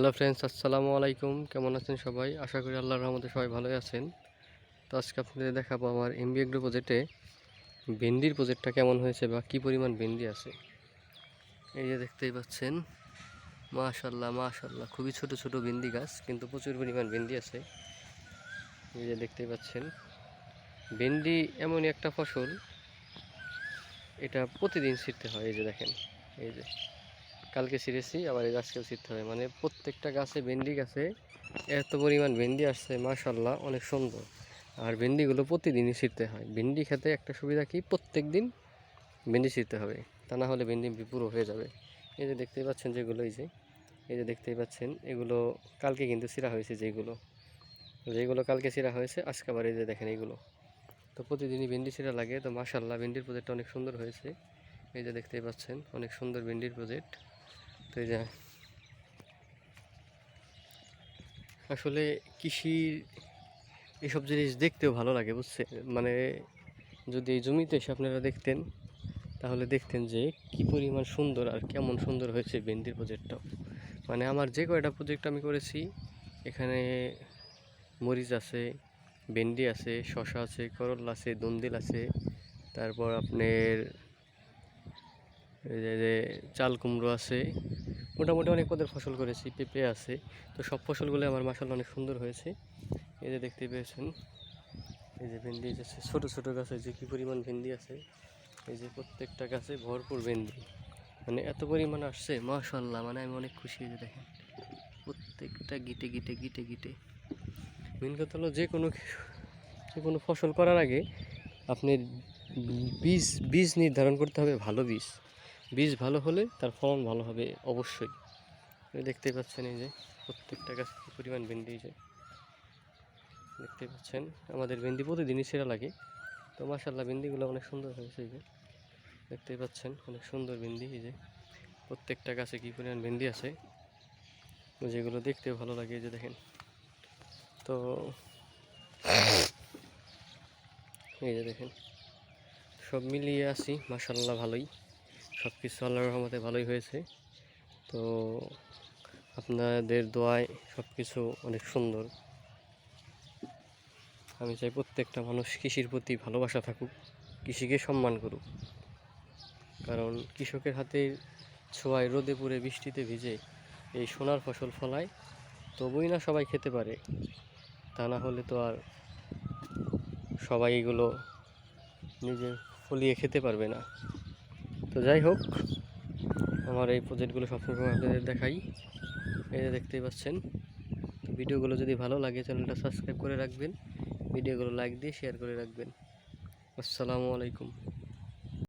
Hello friends, আসসালামু আলাইকুম। কেমন আছেন সবাই? আশা করি আল্লাহর রহমতে সবাই ভালোই আছেন। তো আজকে আপনাদের দেখাবো আমার এমবি এগ্রো প্রজেক্টে ভেন্ডির প্রজেক্টটা কেমন হয়েছে বা কী পরিমাণ ভেন্ডি আছে। এই যে দেখতেই পাচ্ছেন মাশাল্লাহ মাশাল্লাহ খুবই ছোট ছোট ভেন্ডি গাছ, কিন্তু প্রচুর পরিমাণ ভেন্ডি আছে। এই যে দেখতেই পাচ্ছেন, ভেন্ডি এমনই একটা ফসল, এটা প্রতিদিন ছিঁড়তে হয়, এই যে দেখেন, এই যে। কালকে ছিঁড়েছি, আবার এই গাছকেও ছিঁড়তে হবে। মানে প্রত্যেকটা গাছে ভেন্ডি গাছে এত পরিমাণ ভেন্ডি আসছে মাশাল্লাহ অনেক সুন্দর। আর ভেন্ডিগুলো প্রতিদিনই ছিঁড়তে হয়। ভেন্ডি খেতে একটা সুবিধা কি? প্রত্যেক দিন ভেন্ডি ছিঁড়তে হবে। তা না হলে ভেন্ডি পুরো হয়ে যাবে। এই যে দেখতেই পাচ্ছেন যেগুলো, এই যে এই যে দেখতেই পাচ্ছেন, এগুলো কালকে কিন্তু ছিঁড়া হয়েছে যেগুলো। যেগুলো কালকে ছিঁড়া হয়েছে, আজকে আবার এই যে দেখেন এইগুলো তো প্রতিদিনই ভেন্ডি ছিঁড়া লাগে। তো মাশাল্লাহ ভেন্ডির প্রজেক্টটা অনেক সুন্দর হয়েছে। এই যে দেখতেই পাচ্ছেন, অনেক সুন্দর ভেন্ডির প্রজেক্ট। তো যে আসলে কৃষির এসব জিনিস দেখতেও ভালো লাগে, বুঝছে? মানে যদি এই জমিতে এসে আপনারা দেখতেন, তাহলে দেখতেন যে কি পরিমাণ সুন্দর আর কেমন সুন্দর হয়েছে ভেন্ডির প্রজেক্টটাও মানে আমার যে কয়টা প্রজেক্ট আমি করেছি, এখানে মরিচ আছে, ভেন্ডি আছে শশা আছে, করল আছে, দন্দিল আছে, তারপর আপনার যে যে চাল কুমড়ো আছে, মোটামুটি অনেক পদের ফসল করেছি, পেঁপে আছে, তো সব ফসলগুলো আমার মাসাল অনেক সুন্দর হয়েছে। এই যে দেখতে পেয়েছেন, এই যে ভেন্ডি যে ছোটো ছোটো গাছে যে কী পরিমাণ ভেন্ডি আছে, এই যে প্রত্যেকটা গাছে ভরপুর ভেন্ডি। মানে এত পরিমাণ আসছে মাশাল্লাহ মানে আমি অনেক খুশি হয়ে দেখেন। প্রত্যেকটা গিটে গিটে গিটে গিটে। মেন কথা হলো যে কোনো যে কোনো ফসল করার আগে আপনি বীজ বীজ নির্ধারণ করতে হবে, ভালো বীজ। বীজ ভালো হলে তার ফলন ভালো হবে অবশ্যই। এই দেখতেই পাচ্ছেন এই যে প্রত্যেকটা গাছ কি পরিমাণ ভেন্ডি যায় দেখতে পাচ্ছেন, আমাদের ভেন্ডি প্রতিদিনই সেরা লাগে। তো মাসাল্লাহ ভেন্ডিগুলো অনেক সুন্দর হয়েছে এই যে। দেখতেই পাচ্ছেন, অনেক সুন্দর ভেন্ডি এই যে। প্রত্যেকটা গাছে কী পরিমাণ ভেন্ডি আছে। যেগুলো দেখতেও ভালো লাগে এই যে দেখেন। তো এই যে দেখেন, সব মিলিয়ে আছি মাসাল্লাহ ভালোই। সব কিছু আল্লাহর রহমতে ভালোই হয়েছে। তো আপনাদের দোয়ায় সব কিছু অনেক সুন্দর। আমি চাই প্রত্যেকটা মানুষ কৃষির প্রতি ভালোবাসা থাকুক, কৃষিকে সম্মান করুক। কারণ কৃষকের হাতে ছোঁয়ায় রোদে পুড়ে বৃষ্টিতে ভিজে এই সোনার ফসল ফলায় তবুই না সবাই খেতে পারে। তা না হলে তো আর সবাই এগুলো নিজে ফলিয়ে খেতে পারবে না। তো যাই হোক, আমার এই প্রজেক্টগুলো সবসময় আপনাদের দেখাই। এই যে দেখতেই পাচ্ছেন ভিডিওগুলো যদি ভালো লাগে, চ্যানেলটা সাবস্ক্রাইব করে রাখবেন, ভিডিওগুলো লাইক দিয়ে শেয়ার করে রাখবেন। আসসালামু আলাইকুম।